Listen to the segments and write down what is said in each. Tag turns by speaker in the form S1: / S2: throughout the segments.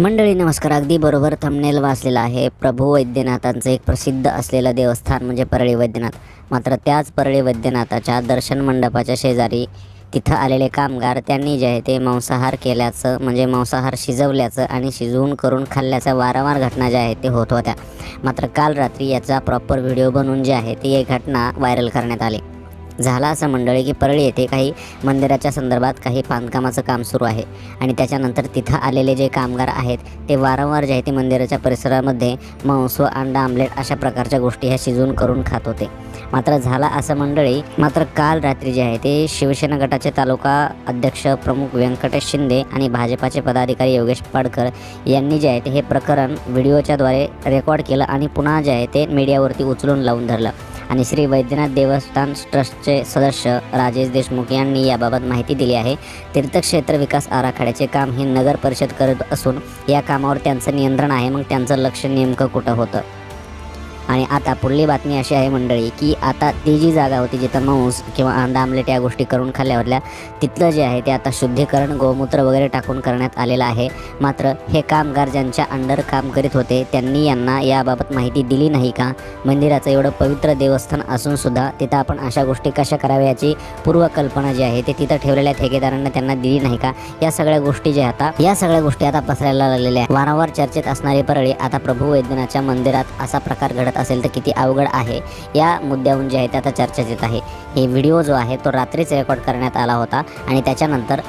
S1: मंडळी नमस्कार. अगदी बरोबर थंबनेल वाचलेला आहे. प्रभू वैद्यनाथांचं एक प्रसिद्ध असलेलं देवस्थान म्हणजे परळी वैद्यनाथ. मात्र त्याच परळी वैद्यनाथाच्या दर्शन मंडपाच्या शेजारी तिथं आलेले कामगार त्यांनी जे आहे ते मांसाहार केल्याचं म्हणजे मांसाहार शिजवल्याचं आणि शिजवून करून खाल्ल्याच्या वारंवार घटना ज्या आहेत ते होत होत्या. मात्र काल रात्री याचा प्रॉपर व्हिडिओ बनवून जे आहे ती एक घटना व्हायरल करण्यात आली. झाला असं मंडळी की परळी येथे काही मंदिराच्या संदर्भात काही बांधकामाचं काम सुरू आहे. आणि त्याच्यानंतर तिथं आलेले जे कामगार आहेत ते वारंवार जे आहे ते मंदिराच्या परिसरामध्ये मांस व अंडा आमलेट अशा प्रकारच्या गोष्टी ह्या शिजवून करून खात होते. मात्र झाला असं मंडळी मात्र काल रात्री जे आहे ते शिवसेना गटाचे तालुका अध्यक्ष प्रमुख व्यंकटेश शिंदे आणि भाजपाचे पदाधिकारी योगेश पाडकर यांनी जे आहे ते हे प्रकरण व्हिडिओच्याद्वारे रेकॉर्ड केलं आणि पुन्हा जे आहे ते मीडियावरती उचलून लावून धरलं. आणि श्री वैद्यनाथ देवस्थान ट्रस्टचे सदस्य राजेश देशमुख यांनी याबाबत माहिती दिली आहे. तीर्थक्षेत्र विकास आराखड्याचे काम हे नगर परिषद करत असून या कामावर त्यांचं नियंत्रण आहे. मग त्यांचं लक्ष नेमकं कुठं होतं? आणि आता पुढली बातमी अशी आहे मंडळी की आता ती जी जागा होती जिथं मांस किंवा अंदा आमलेट या गोष्टी करून खाल्ल्यावरल्या तिथलं जे आहे ते आता शुद्धीकरण गोमूत्र वगैरे टाकून करण्यात आलेलं आहे. मात्र हे कामगार ज्यांच्या अंडर काम करीत होते त्यांनी यांना याबाबत माहिती दिली नाही का? मंदिराचं एवढं पवित्र देवस्थान असून सुद्धा तिथं आपण अशा गोष्टी कशा कराव्या याची पूर्वकल्पना जी आहे ते तिथं ठेवलेल्या ठेकेदारांना त्यांना दिली नाही का? या सगळ्या गोष्टी ज्या आता या सगळ्या गोष्टी आता पसरायला लागलेल्या आहेत. वारंवार चर्चेत असणारी परळी आता प्रभू वैद्यनाथच्या मंदिरात असा प्रकार घडत असेल तर किती अवघड आहे या मुद्द्याहून जे आहे ते आता चर्चेत येत आहे. हे व्हिडिओ जो आहे तो रात्रीच रेकॉर्ड करण्यात आला होता आणि त्याच्यानंतर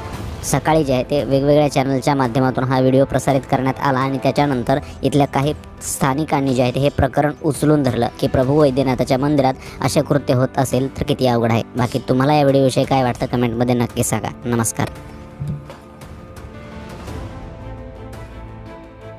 S1: सकाळी जे आहे ते वेगवेगळ्या चॅनलच्या माध्यमातून हा व्हिडिओ प्रसारित करण्यात आला आणि त्याच्यानंतर इथल्या काही स्थानिकांनी जे आहे ते हे प्रकरण उचलून धरलं की प्रभू वैद्यनाथाच्या मंदिरात असे कृत्य होत असेल तर किती अवघड आहे. बाकी तुम्हाला या व्हिडिओविषयी काय वाटतं कमेंटमध्ये नक्की सांगा. नमस्कार.